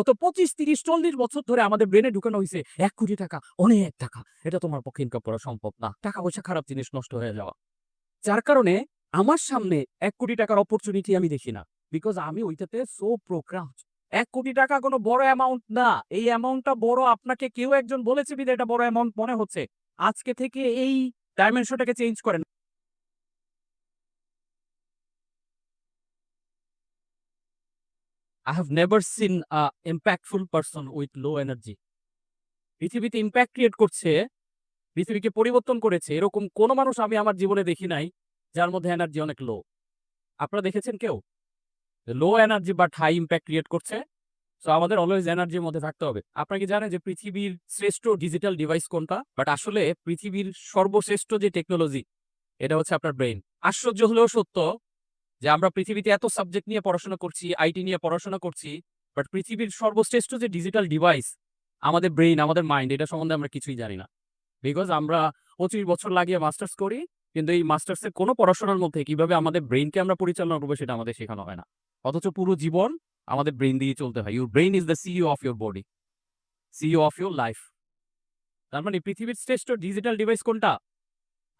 গত পঁচিশ, তিরিশ, চল্লিশ বছর ধরে আমাদের ব্রেনে ঢুকানো হয়েছে এক কোটি টাকা, অনেক টাকা। এটা তোমার পক্ষে ইনকাম করা সম্ভব না। টাকা পয়সা খারাপ জিনিস, নষ্ট হয়ে যাওয়া। যার কারণে আমার সামনে এক কোটি টাকার অপরচুনিটি আমি দেখি না। বিকজ আমি ওইটাতে সো প্রোগ্রাম এক কোটি টাকা কোনো বড় অ্যামাউন্ট না। এই অ্যামাউন্টটা বড় আপনাকে কেউ একজন বলেছে বিধে এটা বড় অ্যামাউন্ট মনে হচ্ছে। আজকে থেকে এই ডাইমেনশনটাকে চেঞ্জ করেন। I have never seen a impactful person with low energy পৃথিবীতে ইম্প্যাক্ট ক্রিয়েট করছে, পৃথিবীকে পরিবর্তন করেছে, এরকম কোনো মানুষ আমি আমার জীবনে দেখি নাই, যার মধ্যে এনার্জি অনেক লো আপনারা দেখেছেন কেউ? Low energy but high impact create করছে সো আমাদের অলওয়েজ এনার্জির মধ্যে থাকতে হবে। আপনারা কি জানেন যে পৃথিবীর শ্রেষ্ঠ ডিজিটাল ডিভাইস কোনটা? বাট আসলে পৃথিবীর সর্বশ্রেষ্ঠ যে টেকনোলজি এটা হচ্ছে আপনার ব্রেইন আশ্চর্য হলেও সত্য যে আমরা পৃথিবীতে এত সাবজেক্ট নিয়ে পড়াশোনা করছি আইটি নিয়ে পড়াশোনা করছি বাট পৃথিবীর সর্বশ্রেষ্ঠ যে ডিজিটাল ডিভাইস আমাদের ব্রেইন আমাদের মাইন্ড এটা সম্বন্ধে আমরা কিছুই জানি না। বিকজ আমরা পঁচিশ বছর লাগিয়ে মাস্টার্স করি, কিন্তু এই মাস্টার্সের কোনো পড়াশোনার মধ্যে কীভাবে আমাদের ব্রেইনকে আমরা পরিচালনা করব সেটা আমাদের শেখানো হয় না। অথচ পুরো জীবন আমাদের ব্রেইন দিয়ে চলতে হয়। Your brain is the CEO of your body CEO of your life তার মানে পৃথিবীর শ্রেষ্ঠ ডিজিটাল ডিভাইস কোনটা?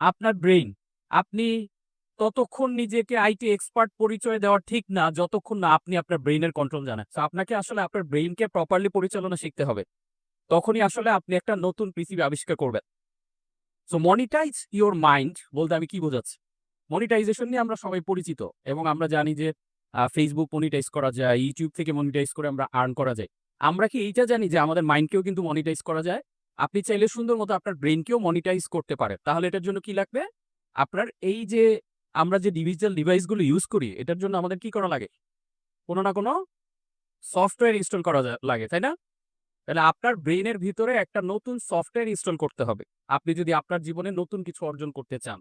আপনার ব্রেইন আপনি ততক্ষণ নিজেকে আইটি এক্সপার্ট পরিচয় দেওয়া ঠিক না, যতক্ষণ না আপনি আপনার ব্রেইনের কন্ট্রোল জানেন। So, আপনাকে আসলে আপনার ব্রেইনকে প্রপারলি পরিচালনা শিখতে হবে। তখনই আসলে আপনি একটা নতুন পৃথিবী আবিষ্কার করবেন। সো মনিটাইজ ইওর মাইন্ড বলতে আমি কি বোঝাচ্ছি? মনিটাইজেশন নিয়ে আমরা সবাই পরিচিত এবং আমরা জানি যে ফেসবুক মনিটাইজ করা যায় ইউটিউব থেকে মনিটাইজ করে আমরা আর্ন করা যায়। আমরা কি এইটা জানি যে আমাদের মাইন্ডকেও কিন্তু মনিটাইজ করা যায়? আপনি চাইলে সুন্দর মতো আপনার ব্রেনকেও মনিটাইজ করতে পারে তাহলে এটার জন্য কি লাগবে? আপনার এই যে আমরা যে ডিজিটাল ডিভাইসগুলো ইউজ করি, এটার জন্য আমাদের কি করা লাগে? কোনো না কোনো সফটওয়্যার ইনস্টল করা লাগে, তাই না? তাহলে আপনার ব্রেইনের ভিতরে একটা নতুন সফটওয়্যার ইনস্টল করতে হবে। আপনি যদি আপনার জীবনে নতুন কিছু অর্জন করতে চান।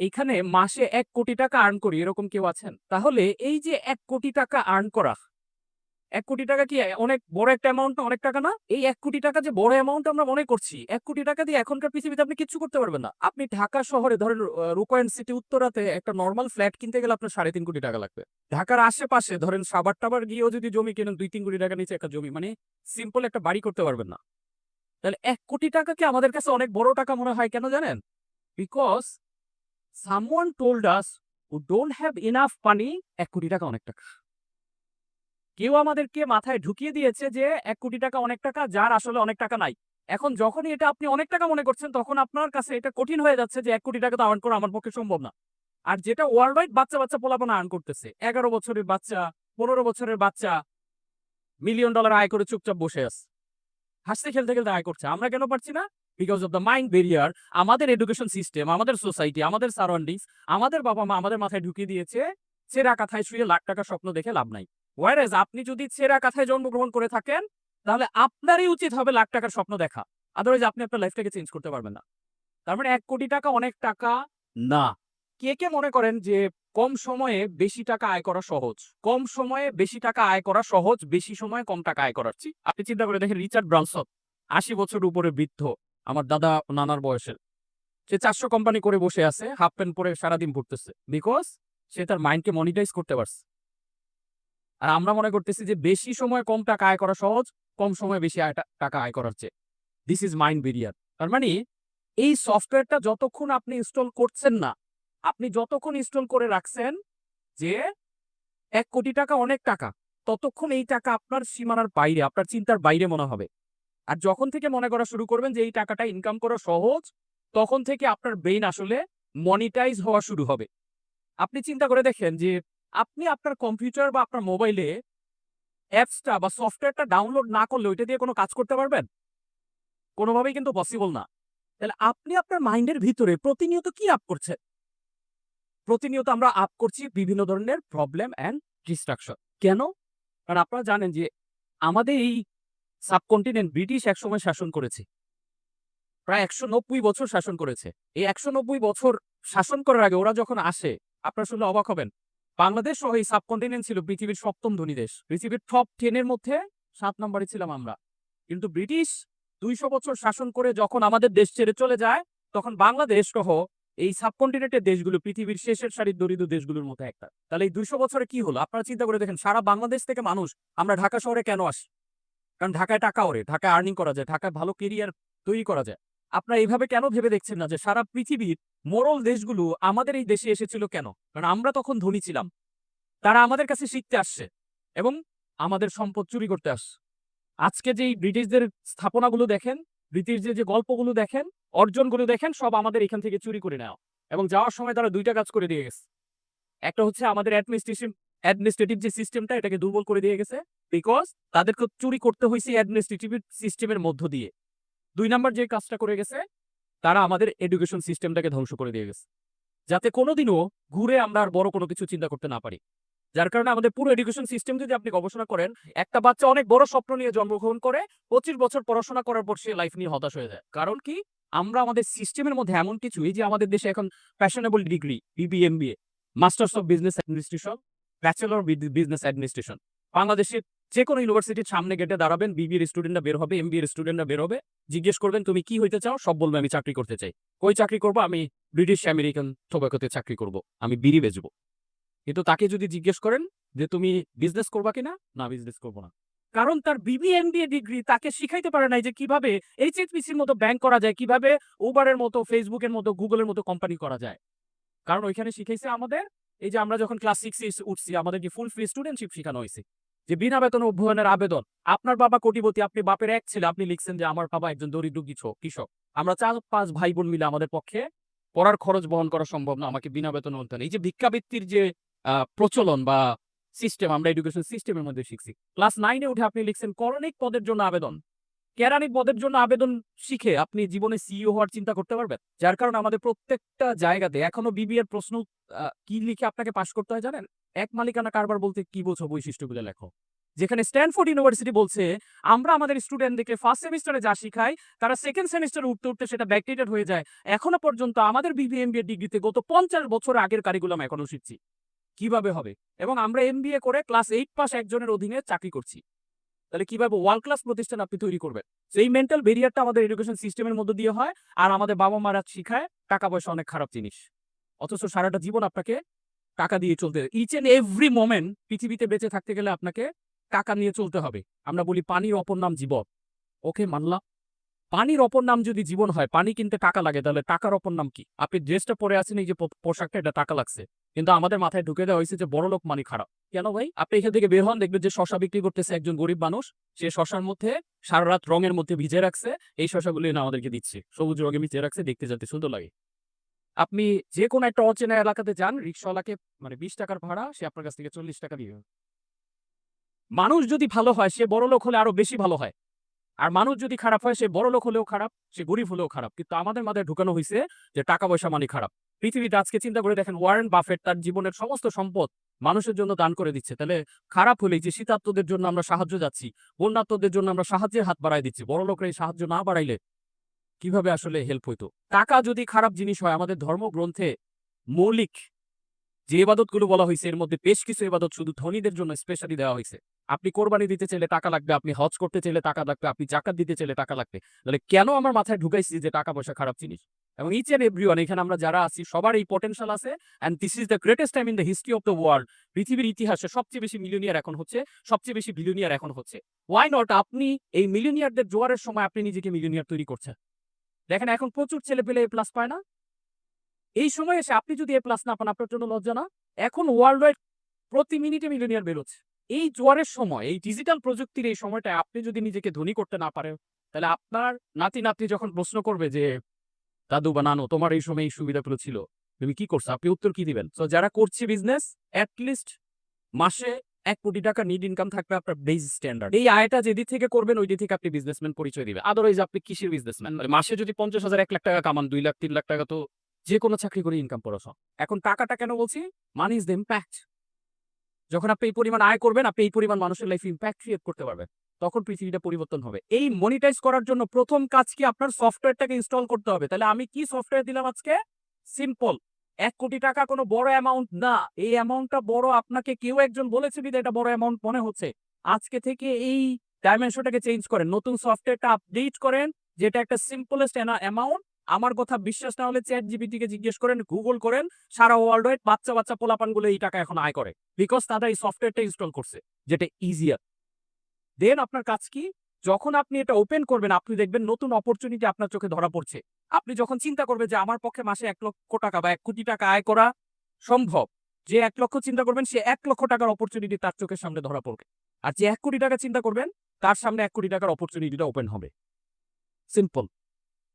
এইখানে মাসে এক কোটি টাকা আর্ন করি, এরকম কেউ আছেন? তাহলে এই যে এক কোটি টাকা আর্ন করা এক কোটি টাকা কি অনেক বড় একটা অ্যামাউন্ট অনেক টাকা না? এই এক কোটি টাকা যে বড় অ্যামাউন্ট আমরা মনে করছি, এক কোটি টাকা দিয়ে এখনকার পৃথিবীতে আপনি কিছু করতে পারবেন না। আপনি ঢাকা শহরে ধরেন রুকয়েন সিটি উত্তরাতে একটা নর্মাল ফ্ল্যাট কিনতে গেলে আপনার সাড়ে তিন কোটি টাকা লাগবে। ঢাকার আশেপাশে ধরেন সাবার টাবার গিয়েও যদি জমি কেনেন, দুই তিন কোটি টাকা নিচে একটা জমি মানে সিম্পল একটা বাড়ি করতে পারবেন না। তাহলে এক কোটি টাকা কি আমাদের কাছে অনেক বড় টাকা মনে হয় কেন জানেন? Because someone told us who don't have enough পানি এক কোটি টাকা অনেক টাকা। কেউ আমাদেরকে মাথায় ঢুকিয়ে দিয়েছে যে এক কোটি টাকা অনেক টাকা, যার আসলে অনেক টাকা নাই। এখন যখনই এটা আপনি অনেক টাকা মনে করছেন, তখন আপনার কাছে এটা কঠিন হয়ে যাচ্ছে যে এক কোটি টাকা তো আর্ন করা আমার পক্ষে সম্ভব না। আর যেটা ওয়ার্ল্ড ওয়াইড বাচ্চা বাচ্চা পোলাপনা আর্ন করতেছে, এগারো বছরের বাচ্চা, পনেরো বছরের বাচ্চা মিলিয়ন ডলার আয় করে চুপচাপ বসে আছে। হাসতে খেলতে খেলতে আয় করছে। আমরা কেন পারছি না? Because of the mind barrier আমাদের এডুকেশন সিস্টেম আমাদের সোসাইটি আমাদের সারাউন্ডিংস আমাদের বাবা মা আমাদের মাথায় ঢুকিয়ে দিয়েছে ছেঁড়া কাথায় শুয়ে লাখ টাকা স্বপ্ন দেখে লাভ নাই। ওয়ারেজ আপনি যদি ছেঁড়া কাথায় জন্মগ্রহণ করে থাকেন, তাহলে আপনারই উচিত হবে লাখ টাকার স্বপ্ন দেখা। আদারওয়াইজ আপনি আপনার লাইফটাকে চেঞ্জ করতে পারবেন না। তার মানে এক কোটি টাকা অনেক টাকা না। কে কে মনে করেন যে কম সময়ে বেশি টাকা আয় করা সহজ? কম সময়ে বেশি টাকা আয় করা সহজ, বেশি সময়ে কম টাকা আয় করার। আপনি চিন্তা করে দেখেন রিচার্ড ব্রানসন আশি বছর উপরে বৃদ্ধ, আমার দাদা নানার বয়সের। সে চারশো কোম্পানি করে বসে আছে, হাফ প্যান্ট পরে সারাদিন ঘুরতেছে। বিকজ সে তার মাইন্ডকে মনিটাইজ করতে পারছে। আর আমরা মনে করতেছি যে বেশি সময় কম টাকা আয় করা সহজ, কম সময়ে বেশি টাকা আয় করার চেয়ে। দিস ইজ মাইন্ড বেরিয়ার তার মানে এই সফটওয়্যারটা যতক্ষণ আপনি ইনস্টল করছেন না, আপনি যতক্ষণ ইনস্টল করে রাখছেন যে এক কোটি টাকা অনেক টাকা, ততক্ষণ এই টাকা আপনার সীমানার বাইরে, আপনার চিন্তার বাইরে মনে হবে। আর যখন থেকে মনে করা শুরু করবেন যে এই টাকাটা ইনকাম করা সহজ, তখন থেকে আপনার ব্রেইন আসলে মনিটাইজ হওয়া শুরু হবে। আপনি চিন্তা করে দেখেন যে আপনি আপনার কম্পিউটার বা আপনার মোবাইলে অ্যাপসটা বা সফটওয়্যারটা ডাউনলোড না করলে ওইটা দিয়ে কোনো কাজ করতে পারবেন? কোনোভাবেই কিন্তু পসিবল না। তাহলে আপনি আপনার মাইন্ডের ভিতরে প্রতিনিয়ত কি আপ করছেন প্রতিনিয়ত আমরা আপ করছি বিভিন্ন ধরনের প্রবলেম অ্যান্ড ডিস্ট্রাকশন কেন? কারণ আপনারা জানেন যে আমাদের এই সাবকন্টিনেন্ট ব্রিটিশ একসময় শাসন করেছে। প্রায় একশো নব্বই বছর শাসন করেছে। এই একশো নব্বই বছর শাসন করার আগে ওরা যখন আসে, আপনারা শুনলে অবাক হবেন। বাংলাদেশ সহ এই সাবকন্টিনেন্ট ছিল পৃথিবীর সপ্তম ধনী দেশ। পৃথিবীর টপ টেনের মধ্যে সাত নম্বরে ছিলাম আমরা। কিন্তু ব্রিটিশ দুইশো বছর শাসন করে যখন আমাদের দেশ ছেড়ে চলে যায়, তখন বাংলাদেশ সহ এই সাবকন্টিনেন্টের দেশগুলো পৃথিবীর শেষের সারির দরিদ্র দেশগুলোর মধ্যে একটা। তাহলে এই দুইশো বছরে কি হলো? আপনারা চিন্তা করে দেখেন, সারা বাংলাদেশ থেকে মানুষ আমরা ঢাকা শহরে কেন আসি? কারণ ঢাকায় টাকা ওরে ঢাকায় আর্নিং করা যায়, ঢাকায় ভালো কেরিয়ার তৈরি করা যায়। আপনারা এইভাবে কেন ভেবে দেখছেন না যে সারা পৃথিবীর মোরল দেশগুলো আমাদের এই দেশে এসেছিল কেন? কারণ আমরা তখন ধনী ছিলাম। তারা আমাদের কাছে শিখতে আসছে এবং আমাদের সম্পদ চুরি করতে আসছে। আজকে যেই ব্রিটিশদের স্থাপনাগুলো দেখেন, ব্রিটিশদের যে গল্পগুলো দেখেন, অর্জনগুলো দেখেন, সব আমাদের এখান থেকে চুরি করে নেওয়া এবং যাওয়ার সময় তারা দুইটা কাজ করে দিয়ে গেছে। একটা হচ্ছে আমাদের অ্যাডমিনিস্ট্রেশন, অ্যাডমিনিস্ট্রেটিভ যে সিস্টেমটা, এটাকে দুর্বল করে দিয়ে গেছে বিকজ তাদেরকে চুরি করতে হয়েছে অ্যাডমিনিস্ট্রেটিভ সিস্টেমের মধ্য দিয়ে। দুই নাম্বার যে কাজটা করে গেছে তারা আমাদের এডুকেশন সিস্টেমটাকে ধ্বংস করে দিয়ে গেছে। যাতে কোনোদিনও ঘুরে আমরা আর বড় কোনো কিছু চিন্তা করতে না পারি। যার কারণে আমাদের পুরো এডুকেশন সিস্টেম যদি আপনি গবেষণা করেন, একটা বাচ্চা অনেক বড় স্বপ্ন নিয়ে জন্মগ্রহণ করে, পঁচিশ বছর পড়াশোনা করার পর সে লাইফ নিয়ে হতাশ হয়ে যায়। কারণ কি? আমরা আমাদের সিস্টেমের মধ্যে এমন কিছু এই যে আমাদের দেশে এখন fashionable degree BBA MBA masters of business administration bachelor business administration বাংলাদেশের যে কোনো ইউনিভার্সিটির সামনে গেটে দাঁড়াবেন বিবিএর স্টুডেন্টরা বের হবে এমবিএর স্টুডেন্টরা বের হবে, জিজ্ঞেস করবেন, তুমি কি হইতে চাও? সব বলবে, আমি চাকরি করতে চাই। কই চাকরি করব? আমি ব্রিটিশ আমেরিকান টোবাকোতে চাকরি করব। আমি বিড়ি বেচবো। কিন্তু তাকে যদি জিজ্ঞেস করেন যে, তুমি বিজনেস করবা কিনা? না বিজনেস করব না। কারণ তার বিবিএমবিএ ডিগ্রি তাকে শিখাইতে পারে নাই যে, কীভাবে এইচএসপিসির মতো ব্যাংক করা যায়, কীভাবে উবারের মতো ফেসবুকের মতো গুগলের মতো কোম্পানি করা যায়। কারণ ওইখানে শিখাইছে আমাদের, এই যে আমরা যখন ক্লাস সিক্স উঠছি, আমাদেরকে ফুল ফ্রি স্টুডেন্টশিপ শেখানো হয়েছে যে বিনা বেতন অভ্যয়নের আবেদন, আপনার বাবা কোটিপতি, আপনি বাপের এক ছিল, আপনি লিখছেন যে আমার বাবা একজন দরিদ্র কৃষক কৃষক। আমরা চার পাঁচ ভাই বোন মিলে আমাদের পক্ষে পড়ার খরচ বহন করা সম্ভব না, আমাকে বিনা বেতন অধ্যয়ন। এই যে ভিক্ষাবৃত্তির যে প্রচলন বা সিস্টেম আমরা এডুকেশন সিস্টেমের মধ্যে শিখছি। ক্লাস নাইনে উঠে আপনি লিখছেন, করণিক পদের জন্য আবেদন। কেরানি পদের জন্য আবেদন শিখে আপনি জীবনে সিইও হওয়ার চিন্তা করতে পারবেন? যার কারণে আমাদের প্রত্যেকটা জায়গাতে এখনও বিবিএর প্রশ্ন কি লিখে আপনাকে পাশ করতে হয় জানেন? এক মালিকানা কারবার বলতে কি বোঝো বৈশিষ্ট্যগুলো লেখো। যেখানে স্ট্যানফোর্ড ইউনিভার্সিটি বলছে, আমরা আমাদের স্টুডেন্টদেরকে ফার্স্ট সেমিস্টারে যা শিখাই, তারা সেকেন্ড সেমিস্টারে উঠতে উঠতে সেটা ব্যাকডেটেড হয়ে যায়। এখনও পর্যন্ত আমাদের বিবিএমবিএ ডিগ্রিতে গত পঞ্চাশ বছর আগের কারিকুলাম এখনও শিখছি। কীভাবে হবে? এবং আমরা এমবিএ করে ক্লাস এইট পাস একজনের অধীনে চাকরি করছি। তাহলে কীভাবে ওয়ার্ল্ড ক্লাস প্রতিষ্ঠান আপনি তৈরি করবেন? সেই মেন্টাল ব্যারিয়ারটা আমাদের এডুকেশন সিস্টেমের মধ্যে দিয়ে হয় আর আমাদের বাবা মারা শিখায় টাকা পয়সা অনেক খারাপ জিনিস। অথচ সারাটা জীবন আপনাকে টাকা দিয়ে চলতে ইচ এন্ড এভরি মোমেন্ট পৃথিবীতে বেঁচে থাকতে গেলে আপনাকে টাকা নিয়ে চলতে হবে। আমরা বলি পানির অপর নাম জীবন। ওকে, মানলাম? পানির অপর নাম যদি জীবন হয়, পানি কিনতে টাকা লাগে, তাহলে টাকার অপর নাম কি? আপনি ড্রেসটা পরে আছেন, এই যে পোশাকটা, এটা টাকা লাগছে। কিন্তু আমাদের মাথায় ঢুকে দেওয়া হয়েছে যে বড় লোক মানে খারাপ। কেন ভাই? আপনি এখান থেকে বের হন, দেখবেন যে শশা বিক্রি করতেছে একজন গরিব মানুষ। সে শশার মধ্যে সারা রাত রঙের মধ্যে ভিজে রাখছে। এই শশাগুলি না আমাদেরকে দিচ্ছে। সবুজ রঙে ভিজে রাখছে, দেখতে যাতে সুন্দর লাগে। আপনি যে কোনো একটা অচেনা এলাকাতে যান রিক্সাওয়ালাকে মানে বিশ টাকার ভাড়া, সে আপনার কাছ থেকে চল্লিশ টাকা দিয়ে। মানুষ যদি ভালো হয়, সে বড় লোক হলে আরও বেশি ভালো হয়। আর মানুষ যদি খারাপ হয়, সে বড় লোক হলেও খারাপ, সে গরিব হলেও খারাপ। কিন্তু আমাদের মাথায় ঢুকানো হয়েছে যে টাকা পয়সা মানে খারাপ। পৃথিবীতে আজকে চিন্তা করে দেখেন, ওয়ারেন বাফেট তার জীবনের সমস্ত সম্পদ মানুষের জন্য দান করে দিচ্ছে। তাহলে খারাপ হলেই যে শীতার্তদের জন্য আমরা সাহায্য যাচ্ছি বন্যার্তদের জন্য আমরা সাহায্যের হাত বাড়াই দিচ্ছি বড় লোকরা এই সাহায্য না বাড়াইলে কীভাবে আসলে হেল্প হইতো? টাকা যদি খারাপ জিনিস হয়, আমাদের ধর্মগ্রন্থে মৌলিক যে ইবাদতগুলো বলা হয়েছে এর মধ্যে বেশ কিছু ইবাদত শুধু ধনীদের জন্য স্পেশালি দেওয়া হয়েছে আপনি কোরবানি দিতে চাইলে টাকা লাগবে, আপনি হজ করতে চাইলে টাকা লাগবে, আপনি জাকাত দিতে চাইলে টাকা লাগবে। তাহলে কেন আমার মাথায় ঢুকাইছি যে টাকা পয়সা খারাপ জিনিস? এবং ইচ এন্ড এভরিওয়ান এখানে আমরা যারা আছি, সবার এই পটেনশিয়াল আছে and this is the greatest time in the history of the world পৃথিবীর ইতিহাসে সবচেয়ে বেশি মিলিয়নিয়ার এখন হচ্ছে, সবচেয়ে বেশি বিলিয়নিয়ার এখন হচ্ছে। ওয়াই নট আপনি এই মিলিয়নিয়ারদের জোয়ারের সময় আপনি নিজেকে মিলিয়নিয়ার তৈরি করছেন? দেখেন, এখন প্রচুর ছেলে পেলে এ প্লাস পায় না। এই সময় এসে আপনি যদি এ প্লাস না পান, আপনার জন্য লজ্জা না। এখন ওয়ার্ল্ড ওয়াইড প্রতি মিনিটে মিলিয়নিয়ার বেরোচ্ছে। এই জোয়ারের সময়, এই ডিজিটাল প্রযুক্তির এই সময়টায় আপনি যদি নিজেকে ধনী করতে না পারেন, তাহলে আপনার নাতি নাতনি যখন প্রশ্ন করবে যে দাদু বা নানু তোমার এই সময় এই সুবিধাগুলো ছিল। তুমি কি করছ? আপনি উত্তর কি দিবেন? তো যারা করছে বিজনেস লিস্ট মাসে এক কোটি টাকা নিড ইনকাম থাকবে আপনার বেস স্ট্যান্ডার্ড এই আয়টা যেদিক থেকে করবেন ওই দিক থেকে আপনি বিজনেসম্যান পরিচয় দিবে আদারওয়াইজ আপনি কিসের বিজনেসম্যান মানে মাসে যদি পঞ্চাশ হাজার, এক লাখ টাকা কামান, দুই লাখ, তিন লাখ টাকা, তো যে কোনো চাকরি করে ইনকাম করা সম্ভব। এখন টাকাটা কেন বলছি? মানি ইজ দ্য ইম্প্যাক্ট যখন আপনি এই পরিমাণ আয় করবেন, আপনি এই পরিমাণ মানুষের লাইফ ইম্প্যাক্ট ক্রিয়েট করতে পারবেন। তখন পৃথিবীটা পরিবর্তন হবে। এই মনিটাইজ করার জন্য প্রথম কাজ কি? আপনার সফটওয়্যারটাকে ইনস্টল করতে হবে। তাহলে আমি কি সফটওয়্যার দিলাম আজকে? সিম্পল এক কোটি টাকা কোনো বড় অ্যামাউন্ট না। এই অ্যামাউন্টটা বড় আপনাকে কেউ একজন বলেছে বিধে এটা বড় অ্যামাউন্ট মনে হচ্ছে। আজকে থেকে এই ডাইমেনশনটাকে চেঞ্জ করেন। নতুন সফটওয়্যারটা আপডেট করেন, যেটা একটা সিম্পলেস্ট অ্যামাউন্ট আমার কথা বিশ্বাস না হলে চ্যাট জিপিটি কে জিজ্ঞেস করেন গুগল করেন, সারা ওয়ার্ল্ড ওয়াইড বাচ্চা বাচ্চা পোলাপানগুলো এই টাকা এখন আয় করে। বিকজ তারা এই সফটওয়্যারটা ইনস্টল করছে, যেটা ইজিয়ার দেন আপনার কাজ কি? যখন আপনি এটা ওপেন করবেন, আপনি দেখবেন নতুন অপরচুনিটি আপনার চোখে ধরা পড়ছে। আপনি যখন চিন্তা করবেন যে আমার পক্ষে মাসে এক লক্ষ টাকা বা এক কোটি টাকা আয় করা সম্ভব, যে এক লক্ষ চিন্তা করবেন, সে এক লক্ষ টাকার অপরচুনিটি তার চোখের সামনে ধরা পড়বে। আর যে এক কোটি টাকা চিন্তা করবেন, তার সামনে এক কোটি টাকার অপরচুনিটিটা ওপেন হবে। সিম্পল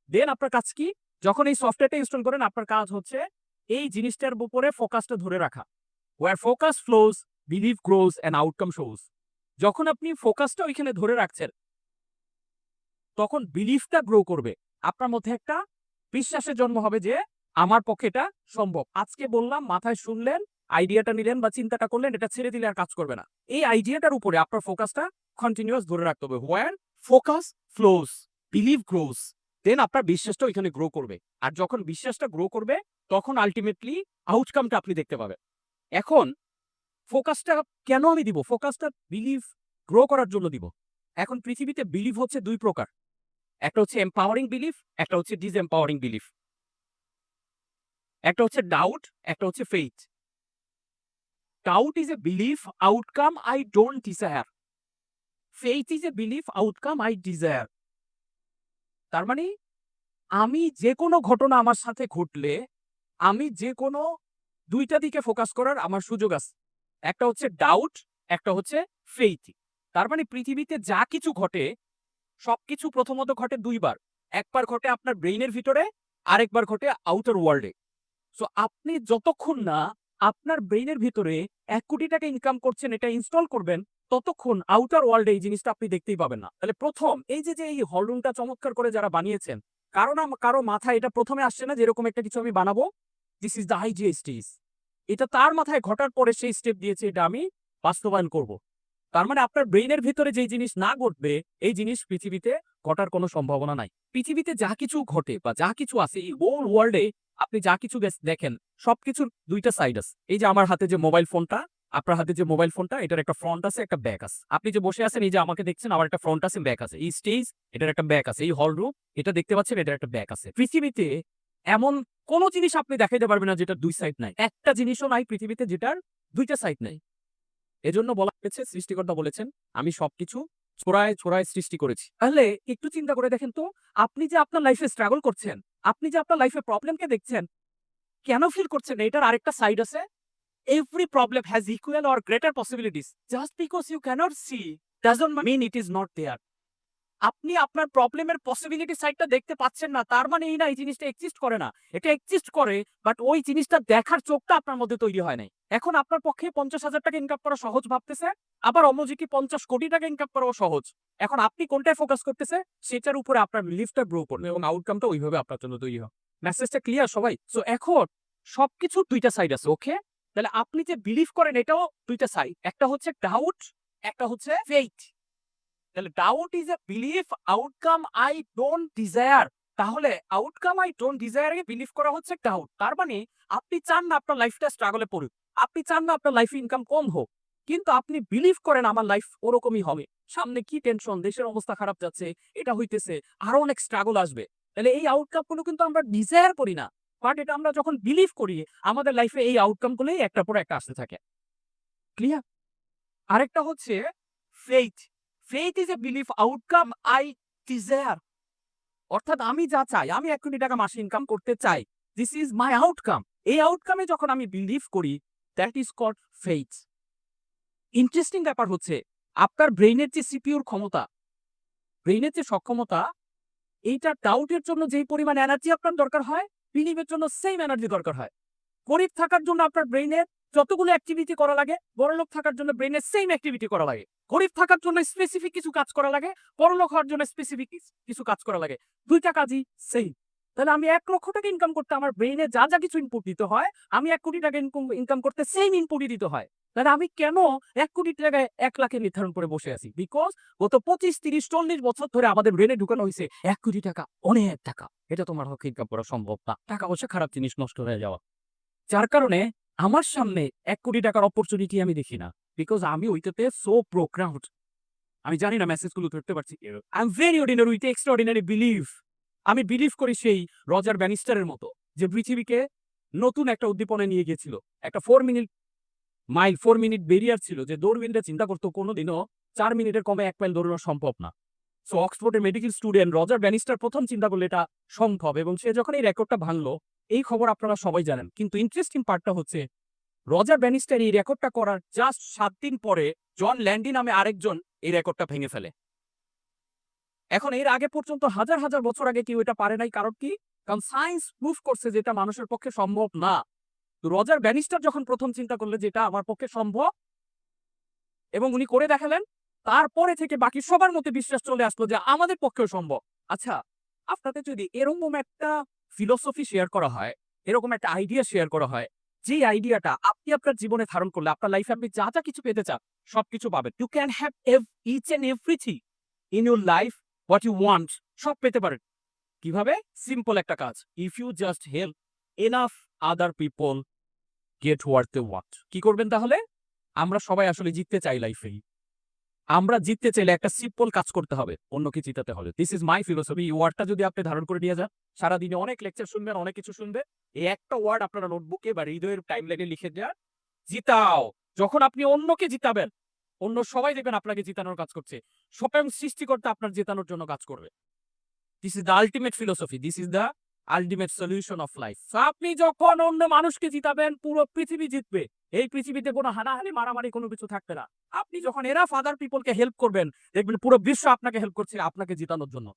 দেন আপনার কাজ কি? যখন এই সফটওয়্যারটা ইনস্টল করেন, আপনার কাজ হচ্ছে এই জিনিসটার উপরে ফোকাসটা ধরে রাখা। Where focus flows believe grows and outcome shows যখন আপনি ফোকাসটা ওইখানে ধরে রাখছেন, তখন বিলিফটা গ্রো করবে। আপনার মধ্যে একটা বিশ্বাসের জন্ম হবে যে, আমার পক্ষে এটা সম্ভব। আজকে বললাম, মাথায় শুনলেন আইডিয়াটা নিলেন বা চিন্তাটা করলেন, এটা ছেড়ে দিলে আর কাজ করবে না। এই আইডিয়াটার উপরে আপনার ফোকাসটা কন্টিনিউয়াস ধরে রাখতে হবে। Where focus flows believe grows then আপনার বিশ্বাসটা ওইখানে গ্রো করবে। আর যখন বিশ্বাসটা গ্রো করবে, তখন আলটিমেটলি আউটকামটা আপনি দেখতে পাবেন। এখন ফোকাসটা কেন আমি দিব? ফোকাসটা বিলিভ গ্রো করার জন্য দিব। এখন পৃথিবীতে বিলিভ হচ্ছে দুই প্রকার। একটা হচ্ছে এম্পাওয়ারিং বিলিফ একটা হচ্ছে ডিসএম্পাওয়ারিং বিলিফ একটা হচ্ছে ডাউট একটা হচ্ছে faith doubt is a belief outcome I don't desire faith is a belief outcome I desire তার মানে আমি যে কোনো ঘটনা আমার সাথে ঘটলে, আমি যে কোনো দুইটা দিকে ফোকাস করার আমার সুযোগ আছে। একটা হচ্ছে ডাউট একটা হচ্ছে ফেইথ তার মানে পৃথিবীতে যা কিছু ঘটে, সবকিছু প্রথমত ঘটে দুইবার। একবার ঘটে আপনার ব্রেইনের ভিতরে, আরেকবার ঘটে আউটার ওয়ার্ল্ডে সো আপনি যতক্ষণ না আপনার ব্রেইনের ভিতরে এক কোটি টাকা ইনকাম করছেন, এটা ইনস্টল করবেন, ততক্ষণ আউটার ওয়ার্ল্ডে এই জিনিসটা আপনি দেখতেই পাবেন না। তাহলে প্রথম, এই যে যে, এই হলরুমটা চমৎকার করে যারা বানিয়েছেন কারণ কারও মাথায় এটা প্রথমে আসছে না যেরকম একটা কিছু আমি বানাবো? This is the IGA stage এটা তার মাথায় ঘটার পরে সেই স্টেপ দিয়েছে, এটা আমি বাস্তবায়ন করব। তার মানে আপনার ব্রেইনের ভিতরে যেই জিনিস না ঘটবে, এই জিনিস পৃথিবীতে ঘটার কোনো সম্ভাবনা নাই। পৃথিবীতে যা কিছু ঘটে বা যা কিছু আছে, এই হোল ওয়ার্ল্ডে আপনি যা কিছু দেখেন, সবকিছুর দুইটা সাইড আছে। এই যে আমার হাতে যে মোবাইল ফোনটা আপনার হাতে যে মোবাইল ফোনটা এটার একটা ফ্রন্ট আছে, একটা ব্যাক আছে। আপনি যে বসে আছেন, এই যে আমাকে দেখছেন, আমার একটা ফ্রন্ট আছে ব্যাক আছে। এই স্টেজ এটার একটা ব্যাক আছে। এই হল রুম এটা দেখতে পাচ্ছেন, এটার একটা ব্যাক আছে। পৃথিবীতে এমন কোনো জিনিস আপনি দেখাইতে পারবেন না যেটার দুই সাইড নাই। একটা জিনিসও নাই পৃথিবীতে যেটার দুইটা সাইড নাই। এজন্য বলা হয়েছে, সৃষ্টিকর্তা বলেছেন, আমি সবকিছু ছোড়ায় ছোড়ায় সৃষ্টি করেছি। তাহলে একটু চিন্তা করে দেখেন তো, আপনি যে আপনার লাইফে স্ট্রাগল করছেন, আপনি যে আপনার লাইফে প্রবলেমকে দেখছেন, কেন ফিল করছেন এটার আরেকটা সাইড আছে। Every problem has equal or greater possibilities just because you can't see doesn't mean it is not there আপনি আপনার প্রবলেমের পসিবিলিটি সাইডটা দেখতে পাচ্ছেন না, তার মানে এই না, এই জিনিসটা এক্সিস্ট করে না। এটা এক্সিস্ট করে বাট ওই জিনিসটা দেখার চোখটা আপনার মধ্যে তৈরি হয় নাই। এখন আপনার পক্ষে পঞ্চাশ হাজার টাকা ইনকাম করা সহজ ভাবতেছে, আবার অমজিকি পঞ্চাশ কোটি টাকা ইনকাম করাও সহজ? এখন আপনি কোনটায় ফোকাস করতেছে, সেটার উপরে আপনার লিফটটা গ্রো করবে এবং আউটকামটা ওইভাবে আপনার জন্য তৈরি হয় মেসেজটা ক্লিয়ার সবাই? সো এখন সবকিছুর দুইটা সাইড আছে ওকে তাহলে আপনি যে বিলিভ করেন এটাও দুইটা সাইড একটা হচ্ছে ডাউট একটা হচ্ছে ফেইথ তাহলে doubt is a belief outcome I don't desire তাহলে আউটকাম আই ডোন্ট ডিজায়ারে বিলিভ করা হচ্ছে ডাউট তার মানে আপনি চান না আপনার লাইফটা স্ট্রাগলে পড়ুক। আপনি চান না আপনার লাইফে ইনকাম কম হোক। কিন্তু আপনি বিলিভ করেন আমার লাইফ ওরকমই হবে। সামনে কি টেনশন দেশের অবস্থা খারাপ যাচ্ছে। এটা হইতেছে। আরও অনেক স্ট্রাগল আসবে। তাহলে এই আউটকামগুলো কিন্তু আমরা ডিজায়ার করি না। বাট এটা আমরা যখন বিলিভ করি, আমাদের লাইফে এই আউটকাম গুলোই একটা পর একটা আসতে থাকে। ক্লিয়ার আরেকটা হচ্ছে faith faith is a belief outcome I desire অর্থাৎ আমি যা চাই, আমি এক কোটি টাকা মাসে ইনকাম করতে চাই দিস ইজ মাই আউটকাম এই আউটকামে যখন আমি বিলিভ করি that is called faith interesting ব্যাপার হচ্ছে, আপনার ব্রেইনের যে সিপিউর ক্ষমতা ব্রেইনের যে সক্ষমতা, এইটা ডাউটের জন্য যেই পরিমাণ এনার্জি আপনার দরকার হয় বিলিভের জন্য সেম এনার্জি দরকার হয়। গরিব থাকার জন্য আপনার ব্রেইনের যতগুলো অ্যাক্টিভিটি করা লাগে, বড়লোক থাকার জন্য ব্রেইনের সেম অ্যাক্টিভিটি করা লাগে। গরিব থাকার জন্য স্পেসিফিক কিছু কাজ করা লাগে বড়লোক হওয়ার জন্য স্পেসিফিক কিছু কাজ করা লাগে। দুইটা কাজই সেম তাহলে আমি এক লক্ষ টাকা ইনকাম করতে আমার ব্রেইনে যা যা কিছু ইনপুট দিতে হয়, আমি এক কোটি টাকা ইনকাম করতে সেম ইনপুটই দিতে হয়। তাহলে আমি কেন এক কোটি টাকায় এক লাখে নির্ধারণ করে বসে আছি? বিকজ গত পঁচিশ, তিরিশ, চল্লিশ বছর ধরে আমাদের ব্রেনে ঢুকানো হয়েছে এক কোটি টাকা, অনেক টাকা। এটা তোমার পক্ষে ইনকাম করা সম্ভব না। টাকা পয়সা খারাপ জিনিস নষ্ট হয়ে যাওয়া। যার কারণে আমার সামনে এক কোটি টাকার অপরচুনিটি আমি দেখি না। বিকজ আমি ওইটাতে সো প্রোগ্রামড আমি জানি না মেসেজগুলো ধরতে পারছি। I am very ordinary with extraordinary believe আমি বিলিভ করি সেই রজার ব্যানিস্টারের মতো, যে পৃথিবীকে নতুন একটা উদ্দীপনে নিয়ে গিয়েছিল। একটা four minute mile four minute barrier ছিল, যে দৌড়বিনটা চিন্তা করতো কোনোদিনও চার মিনিটের কমে এক মাইল দৌড়ানো সম্ভব না। সো অক্সফোর্ডের মেডিকেল স্টুডেন্ট রজার ব্যানিস্টার প্রথম চিন্তা করলে এটা সম্ভব এবং সে যখন এই রেকর্ডটা ভাঙলো, এই খবর আপনারা সবাই জানেন। কিন্তু ইন্টারেস্টিং পার্টটা হচ্ছে রজার ব্যানিস্টার এই রেকর্ডটা করার জাস্ট সাত দিন পরে জন ল্যান্ডি নামে আরেকজন এই রেকর্ডটা ভেঙে ফেলে। এখন এর আগে পর্যন্ত হাজার হাজার বছর আগে কেউ এটা পারে নাই, কারণ কি? কারণ সায়েন্স প্রুফ করছে যেটা মানুষের পক্ষে সম্ভব না। তো রজার ব্যানিস্টার যখন প্রথম চিন্তা করলে যেটা আমার পক্ষে সম্ভব, এবং উনি করে দেখালেন, তারপরে থেকে বাকি সবার মধ্যে বিশ্বাস চলে আসলো যে আমাদের পক্ষেও সম্ভব। আচ্ছা আপনাদের যদি এরকম একটা ফিলোসফি শেয়ার করা হয়, এরকম একটা আইডিয়া শেয়ার করা হয় যে আইডিয়াটা আপনি আপনার জীবনে ধারণ করলে, আপনার লাইফে আপনি যা যা কিছু পেতে চান, সবকিছু পাবেন। You can have each and everything in your life what you want সব পেতে পারেন। কীভাবে? সিম্পল একটা কাজ। If you just help enough other people get what they want কি করবেন তাহলে? আমরা সবাই আসলে জিততে চাই লাইফেই আমরা জিততে চাইলে একটা সিম্পল কাজ করতে হবে, অন্যকে জিতাতে হবে। দিস ইজ মাই ফিলোসফি এই ওয়ার্ডটা যদি আপনি ধারণ করে নিয়ে যান, সারাদিনে অনেক লেকচার শুনবেন, অনেক কিছু শুনবে এই একটা ওয়ার্ড আপনারা নোটবুকে বা হৃদয়ের টাইম লাইনে লিখে দেওয়ার জিতাও। যখন আপনি অন্যকে জিতাবেন, অন্য সবাই দেখবেন আপনাকে জিতানোর কাজ করছে। স্বয়ং সৃষ্টিকর্তা আপনার জেতানোর জন্য কাজ করবে। This is the ultimate philosophy this is the ultimate solution of life আপনি যখন অন্য মানুষকে জিতাবেন, পুরো পৃথিবী জিতবে। এই পৃথিবীতে কোনো হানাহানি, মারামারি কোনো কিছু থাকবে না। আপনি যখন এরা ফাদার পিপলকে হেল্প করবেন, দেখবেন পুরো বিশ্ব আপনাকে হেল্প করছে, আপনাকে জিতানোর জন্য।